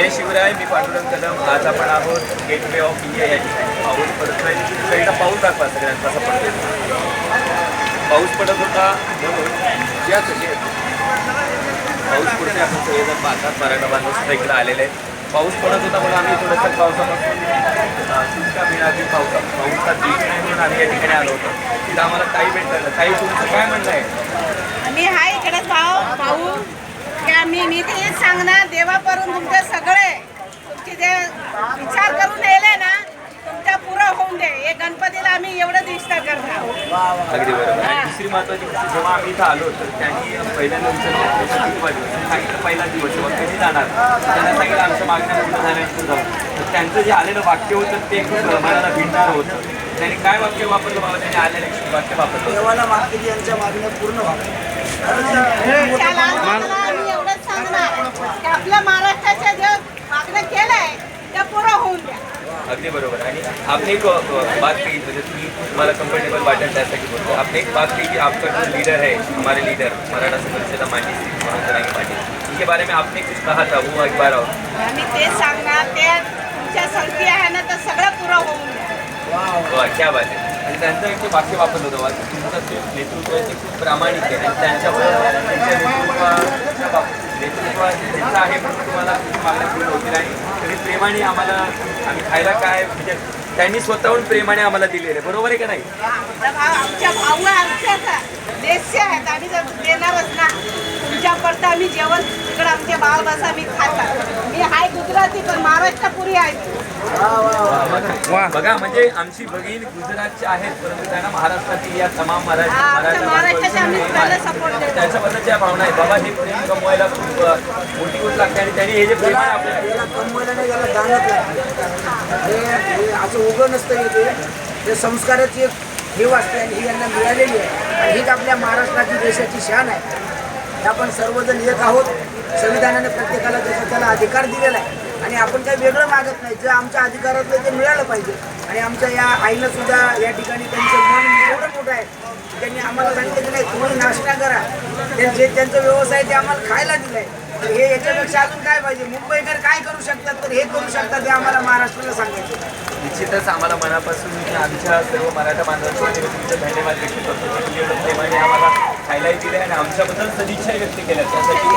जय शिवराय मी पांडुरंग कदम. आज आपण आहोत गेटवे ऑफ इंडिया या ठिकाणी. पाऊस पडतोय. पहिला पाऊस दाखवा सगळ्यांना कसा पडतो पाऊस पडत होता म्हणून या हे. पाऊस पडतोय आपण सगळेजण पाहतात. मराठा बांधव सुद्धा इकडे आलेले आहेत. पाऊस पडत होता म्हणून आम्ही थोडंसं पावसापासून सुटका मिळाली पावसा पाऊसचा दिवस नाही म्हणून आम्ही या ठिकाणी आलो होतो. तिथं आम्हाला काही भेटलं काही तुमचं काय म्हणणं आहे? आम्ही हा इकडे पाहू पाहू. मी ते हेच सांगणार देवापासून तुमचे सगळे तुमचे जे विचार करून येले ना तुमच्या पुरं होऊन दे. हे गणपतीला आम्ही एवढं दिष्टा करणार अगदी बरोबर. आणि दुसरी महत्वाची गोष्ट जेव्हा आम्ही इथं आलो तर त्यांनी पहिल्यांदा विचारलं कितवा दिवस मी सांगितलं पहिला दिवस आहे, कधी जाणार त्यांना सांगितलं आमच्या मागण्या पूर्ण झाल्यानंतर जाऊ तर त्यांचं जे आलेलं वाक्य होतं ते खूप मनाला भिडणारं होतं. त्यांनी काय वाक्य वापरलं बाबा? त्यांनी आलेलं वाक्य वापरलं देवाला मागते की यांच्या मागण्या पूर्ण व्हाव्या त्या की आपल्या महाराष्ट्राच्या जे मागणं केलंय त्या पुरं होऊन द्या. अगदी बरोबर. आणि आपने एक बात कही जैसे तुम्ही तुम्हाला कम्फर्टेबल वाटेल त्यासाठी बोलतो आपने एक बात कही कि आपका जो लीडर है हमारे लीडर मराठा समरसेना मांझी श्री मनोज जरांगे पाटील उनके बारे में आपने कुछ कहा था? वो एक बार और आम्ही तेच सांगणार तुमच्या संगती आहे ना तर सगळं पुरं होऊन द्या. वा, क्या बात आहे आणि त्यांचं एक वाक्य वापरलं होतं वाक्य. तुमचं नेतृत्व आहे ते खूप प्रामाणिक आहे. आणि त्यांच्याबरोबर त्यांच्या नेतृत्वाच्या बाबतीत नेतृत्व त्यांचं आहे पण तुम्हाला मागण्या पूर्ण होतील आणि तरी प्रेमाने आम्हाला आम्ही खायला काय म्हणजे त्यांनी स्वतःहून प्रेमाने आम्हाला दिलेलं आहे बरोबर आहे का नाही आमच्या भाऊ देशचे आहेत. आम्ही तर देणारच ना. तुमच्यापर्यंत आम्ही जेवण. तिकडं आमचे बाळ बस आम्ही खातात. मी हाय गुजराती पण महाराष्ट्रापुरी आहे. बघा म्हणजे आमची भगिनी गुजरातची आहेत परंतु त्यांना महाराष्ट्रातील या तमाम हा, त्याला. त्याच्याबद्दलच्या भावना आहे बाबा हे प्रेम कमवायला खूप मोठी गोष्ट लागते आणि त्यांनी हे जे प्रेम आहे आपल्याला कमवायला नाही याला दानत लागते. हे हे असं उगं नसतं येते हे संस्काराची एक ठेव असते आणि ही यांना मिळालेली आहे. आणि हीच आपल्या महाराष्ट्राची देशाची शान आहे. हे आपण सर्वजण एक आहोत. संविधानाने प्रत्येकाला त्याचा त्याला अधिकार दिलेला आहे आणि आपण काही वेगळं मागत नाही. जे आमच्या अधिकारातलं ते मिळालं पाहिजे. आणि आमच्या या आईनं सुद्धा या ठिकाणी त्यांचं मन एवढं मोठं आहे त्यांनी आम्हाला सांगितलं की नाही तुम्ही नाश्ता करा. त्यांचे त्यांचा व्यवसाय ते आम्हाला खायला दिलंय. हे याच्यापेक्षा अजून काय पाहिजे? मुंबईकर काय करू शकतात तर हे करू शकतात हे आम्हाला महाराष्ट्राला सांगायचं. निश्चितच आम्हाला मनापासून आमच्या सर्व मराठा बांधवांच्या तुमचं धन्यवाद व्यक्त करतो. आम्हाला खायलाही दिले आणि आमच्याबद्दल सदिच्छा व्यक्त केल्या त्यासाठी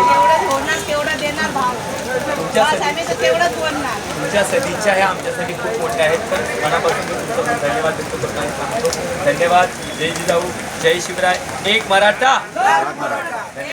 तुमच्या सदिच्छा ह्या आमच्यासाठी खूप मोठ्या आहेत. तर मनापासून मी तुमचा धन्यवाद व्यक्त करतो आणि सांगतो. धन्यवाद. जय जिजाऊ जय शिवराय. एक मराठा.